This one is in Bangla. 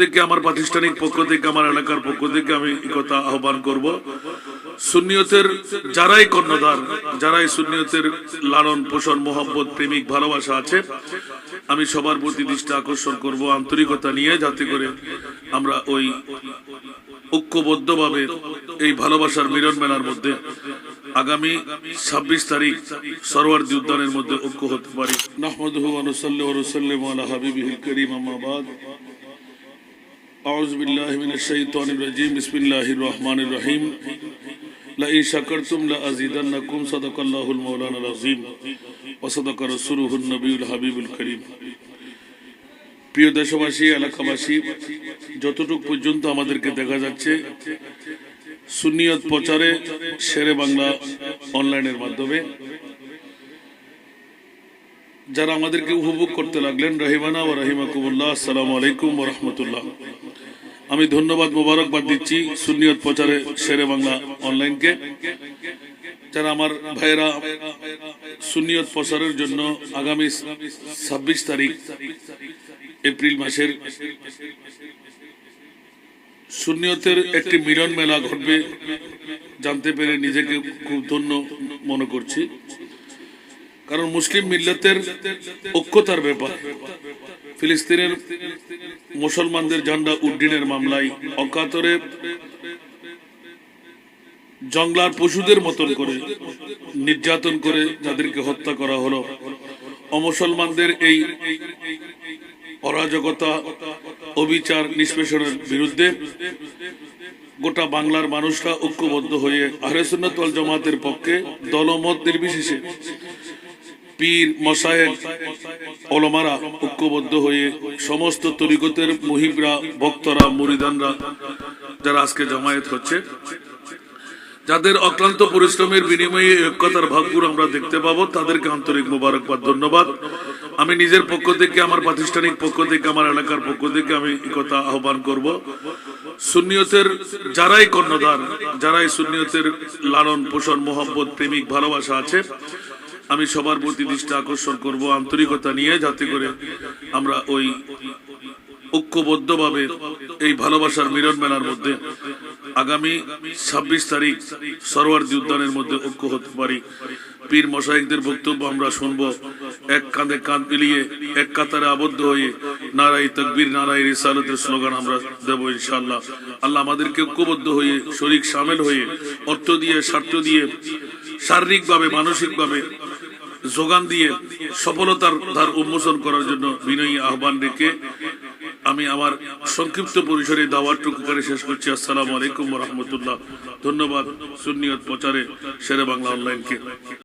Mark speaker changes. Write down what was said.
Speaker 1: থেকে আমার প্রাতিষ্ঠানিক পক্ষ থেকে, আমার এলাকার পক্ষ থেকে আমি কথা আহ্বান করব। সুন্নিয়তের যারাই কর্ণধার, যারাই সুন্নিয়তের লালন পোষণ মোহাম্মত প্রেমিক ভালোবাসা আছে, আমি সবার প্রতি দৃষ্টি আকর্ষণ করব, আন্তরিকতা নিয়ে, যাতে করে আমরা ওই ঐক্যবদ্ধভাবে এই ভালোবাসার মিলন মেলার মধ্যে আগামী ছাব্বিশ তারিখ সরওয়ার্দী উদ্যানের মধ্যে ঐক্য হতে পারি। কারীম, আম্মা বাদ। أعوذ بالله من الشيطان الرجيم بسم الله الرحمن الرحيم لئن شكرتم لأزيدنكم صدق الله المولانا العظيم وصدق رسوله النبي الحبيب الكريم প্রিয় দেশবাসী এলাকাবাসী যতটুকু পর্যন্ত আমাদেরকে দেখা যাচ্ছে সুনিয়ত প্রচারে শেরে বাংলা অনলাইনের মাধ্যমে যারা আমাদেরকে উপভোগ করতে লাগলেন রহিমানা ও রহিমাকুমুল্লাহ আসসালামু আলাইকুম ও রহমতুল্লাহ আমি ধন্যবাদ মোবারকবাদ দিচ্ছি সুনিয়ত প্রচারে শেরে বাংলা অনলাইনকে। যারা আমার ভাইয়েরা সুনিয়ত প্রচারের জন্য আগামী ছাব্বিশ তারিখ, এপ্রিল মাসের সুনিয়তের একটি মিলন মেলা ঘটবে জানতে পেরে নিজেকে খুব ধন্য মনে করছি। কারণ মুসলিম মিল্লাতের ঐক্যতার ব্যাপার। ফিলিস্তিনের মুসলমানদের ঝান্ডা উড্ডিনের মামলায় অকাতরে জংলার পশুদের মতন করে নির্যাতন করে যাদেরকে হত্যা করা হলো। অমুসলমানদের এই অরাজকতা, অবিচার, নিষ্পেষণের বিরুদ্ধে গোটা বাংলার মানুষরা ঐক্যবদ্ধ হয়ে আহরেসুন্নত জামাতের পক্ষে দলমত নির্বিশেষে পীর মশায়েক ওলমারা ঐক্যবদ্ধ হয়ে সমস্ত তরিকতের মুহিবরা, ভক্তরা, মুরিদানরা যারা আজকে জমায়েত হচ্ছে, যাদের অক্লান্ত পরিশ্রমের বিনিময়ে এই ঐক্যতার ভাবগুলো আমরা দেখতে পাবো, তাদেরকে আন্তরিক মোবারকবাদ, ধন্যবাদ। আমি নিজের পক্ষ থেকে, আমার প্রাতিষ্ঠানিক পক্ষ থেকে, আমার এলাকার পক্ষ থেকে আমি কথা আহ্বান করব। সুন্নিয়তের যারাই কর্ণধার, যারাই সুন্নিয়তের লালন পোষণ মোহাম্মত প্রেমিক ভালোবাসা আছে আমি সবার প্রতি দৃষ্টি আকর্ষণ করব, আন্তরিকতা নিয়ে, যাতে করে আমরা ওই ঐক্যবদ্ধভাবে এই ভালোবাসার মিলন মেলার মধ্যে আগামী ছাব্বিশ তারিখ সরওয়ার্দী উদ্যানের মধ্যে ঐক্য হতে পারি। পীর মশাইকদের বক্তব্য আমরা শুনব, এক কাঁধে কাঁধ মিলিয়ে, এক কাতারে আবদ্ধ হয়ে নারাই তকবীর নারাই রিসালতের স্লোগান আমরা দেবো ইনশাল্লাহ আল্লাহ আমাদেরকে ঐক্যবদ্ধ হয়ে, শরিক সামিল হয়ে, অর্থ দিয়ে, স্বার্থ দিয়ে, শারীরিকভাবে, মানসিকভাবে যোগান দিয়ে সফলতার ধার উন্মোচন করার জন্য বিনয়ী আহ্বান রেখে আমি আমার সংক্ষিপ্ত পরিসরে দাওয়াতটুকু করে শেষ করছি। আসসালামু আলাইকুম রহমতুল্লাহ। ধন্যবাদ। সুন্নিয়ত প্রচারে শেরে বাংলা অনলাইনকে।